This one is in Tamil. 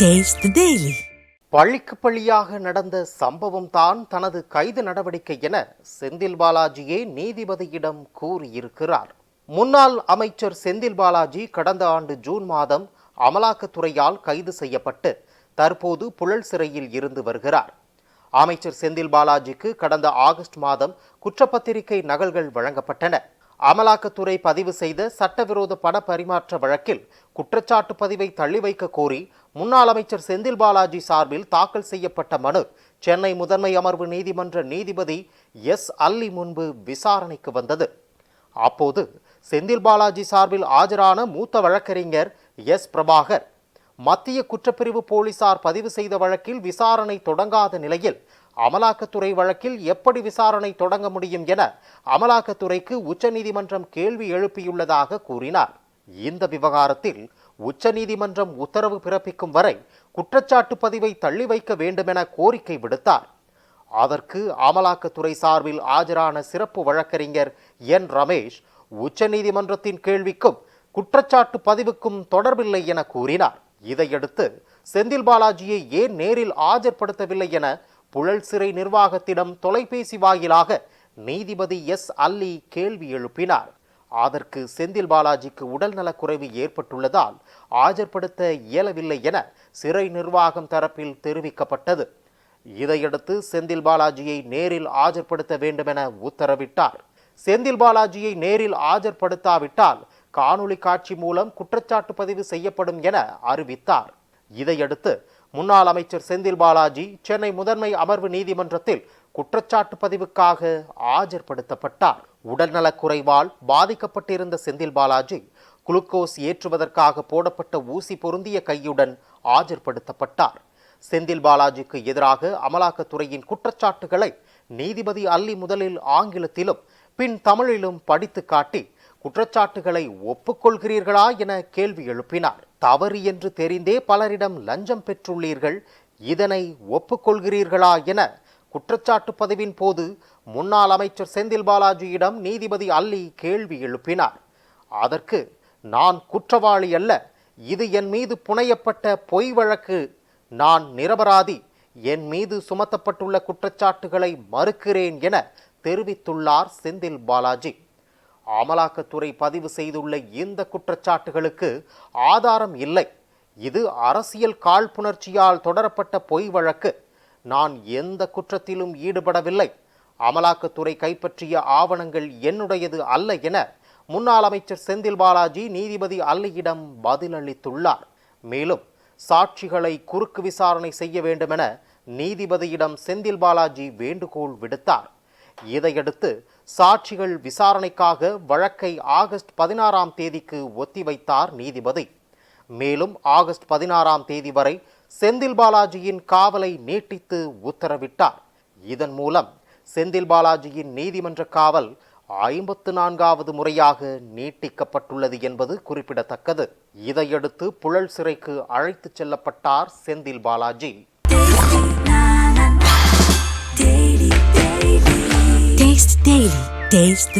Taste the Daily. பள்ளிக்கு பள்ளியாக நடந்த சம்பவம் தான் தனது கைது நடவடிக்கை என செந்தில் பாலாஜியே நீதிபதியிடம் கூறியிருக்கிறார். முன்னாள் அமைச்சர் செந்தில் பாலாஜி கடந்த ஆண்டு ஜூன் மாதம் அமலாக்கத்துறையால் கைது செய்யப்பட்டு தற்போது புழல் சிறையில் இருந்து வருகிறார். அமைச்சர் செந்தில் பாலாஜிக்கு கடந்த ஆகஸ்ட் மாதம் குற்றப்பத்திரிகை நகல்கள் வழங்கப்பட்டன. அமலாக்கத்துறை பதிவு செய்த சட்டவிரோத பண பரிமாற்ற வழக்கில் குற்றச்சாட்டு பதிவை தள்ளி வைக்க கோரி முன்னாள் அமைச்சர் செந்தில் பாலாஜி சார்பில் தாக்கல் செய்யப்பட்ட மனு. சென்னை முதன்மை அமர்வு நீதிமன்ற நீதிபதி எஸ். அல்லி முன்பு விசாரணைக்கு வந்தது. அப்போது செந்தில் பாலாஜி சார்பில் ஆஜரான மூத்த வழக்கறிஞர் எஸ். பிரபாகர் மத்திய குற்றப்பிரிவு போலீசார் பதிவு செய்த வழக்கில் விசாரணை தொடங்காத நிலையில் அமலாக்கத்துறை வழக்கில் எப்படி விசாரணை தொடங்க முடியும் என அமலாக்கத்துறைக்கு உச்சநீதிமன்றம் கேள்வி எழுப்பியுள்ளதாக கூறினார். இந்த விவகாரத்தில் உச்சநீதிமன்றம் உத்தரவு பிறப்பிக்கும் வரை குற்றச்சாட்டு பதிவை தள்ளி வைக்க வேண்டுமென கோரிக்கை விடுத்தார். அதற்கு அமலாக்கத்துறை சார்பில் ஆஜரான சிறப்பு வழக்கறிஞர் என். ரமேஷ் உச்சநீதிமன்றத்தின் கேள்விக்கும் குற்றச்சாட்டு பதிவுக்கும் தொடர்பில்லை என கூறினார். இதையடுத்து செந்தில் பாலாஜியை ஏன் நேரில் ஆஜர்படுத்தவில்லை என புழல் சிறை நிர்வாகத்திடம் தொலைபேசி வாயிலாக நீதிபதி எஸ். அல்லி கேள்வி எழுப்பினார். அதற்கு செந்தில் பாலாஜிக்கு உடல்நலக்குறைவு ஏற்பட்டுள்ளதால் ஆஜர்படுத்த இயலவில்லை என சிறை நிர்வாகம் தரப்பில் தெரிவிக்கப்பட்டது. இதையடுத்து செந்தில் பாலாஜியை நேரில் ஆஜர்படுத்த வேண்டுமென உத்தரவிட்டார். செந்தில் பாலாஜியை நேரில் ஆஜர்படுத்தாவிட்டால் காணொளி காட்சி மூலம் குற்றச்சாட்டு பதிவு செய்யப்படும் என அறிவித்தார். இதையடுத்து முன்னாள் அமைச்சர் செந்தில் பாலாஜி சென்னை முதன்மை அமர்வு நீதிமன்றத்தில் குற்றச்சாட்டு பதிவுக்காக ஆஜர்படுத்தப்பட்டார். உடல்நலக் குறைவால் பாதிக்கப்பட்டிருந்த செந்தில் பாலாஜி குளுக்கோஸ் ஏற்றுவதற்காக போடப்பட்ட ஊசி பொருந்திய கையுடன் ஆஜர்படுத்தப்பட்டார். செந்தில் பாலாஜிக்கு எதிராக அமலாக்கத்துறையின் குற்றச்சாட்டுகளை நீதிபதி அல்லி முதலில் ஆங்கிலத்திலும் பின் தமிழிலும் படித்து காட்டி குற்றச்சாட்டுகளை ஒப்புக்கொள்கிறீர்களா என கேள்வி எழுப்பினார். தவறு என்று தெரிந்தே பலரிடம் லஞ்சம் பெற்றுள்ளீர்கள் இதனை ஒப்புக்கொள்கிறீர்களா என குற்றச்சாட்டு பதிவின் போது முன்னாள் அமைச்சர் செந்தில் பாலாஜியிடம் நீதிபதி அல்லி கேள்வி எழுப்பினார். அதற்கு நான் குற்றவாளி அல்ல. இது என் மீது புனையப்பட்ட பொய் வழக்கு. நான் நிரபராதி. என் மீது சுமத்தப்பட்டுள்ள குற்றச்சாட்டுகளை மறுக்கிறேன் என தெரிவித்துள்ளார் செந்தில் பாலாஜி. அமலாக்கத்துறை பதிவு செய்துள்ள இந்த குற்றச்சாட்டுகளுக்கு ஆதாரம் இல்லை. இது அரசியல் காழ்ப்புணர்ச்சியால் தொடரப்பட்ட பொய் வழக்கு. நான் எந்த குற்றத்திலும் ஈடுபடவில்லை. அமலாக்கத்துறை கைப்பற்றிய ஆவணங்கள் என்னுடையது அல்ல என முன்னாள் அமைச்சர் செந்தில் பாலாஜி நீதிபதி அல்லியிடம் பதிலளித்துள்ளார். மேலும் சாட்சிகளை குறுக்கு விசாரணை செய்ய வேண்டுமென நீதிபதியிடம் செந்தில் பாலாஜி வேண்டுகோள் விடுத்தார். இதையடுத்து சாட்சிகள் விசாரணைக்காக வழக்கை ஆகஸ்ட் பதினாறாம் தேதிக்கு ஒத்திவைத்தார் நீதிபதி. மேலும் ஆகஸ்ட் பதினாறாம் தேதி வரை செந்தில் பாலாஜியின் காவலை நீட்டித்து உத்தரவிட்டார். இதன் மூலம் செந்தில் பாலாஜியின் நீதிமன்ற காவல் ஐம்பத்து நான்காவது முறையாக நீட்டிக்கப்பட்டுள்ளது என்பது குறிப்பிடத்தக்கது. இதையடுத்து புழல் சிறைக்கு அழைத்துச் செல்லப்பட்டார் செந்தில் பாலாஜி. Taste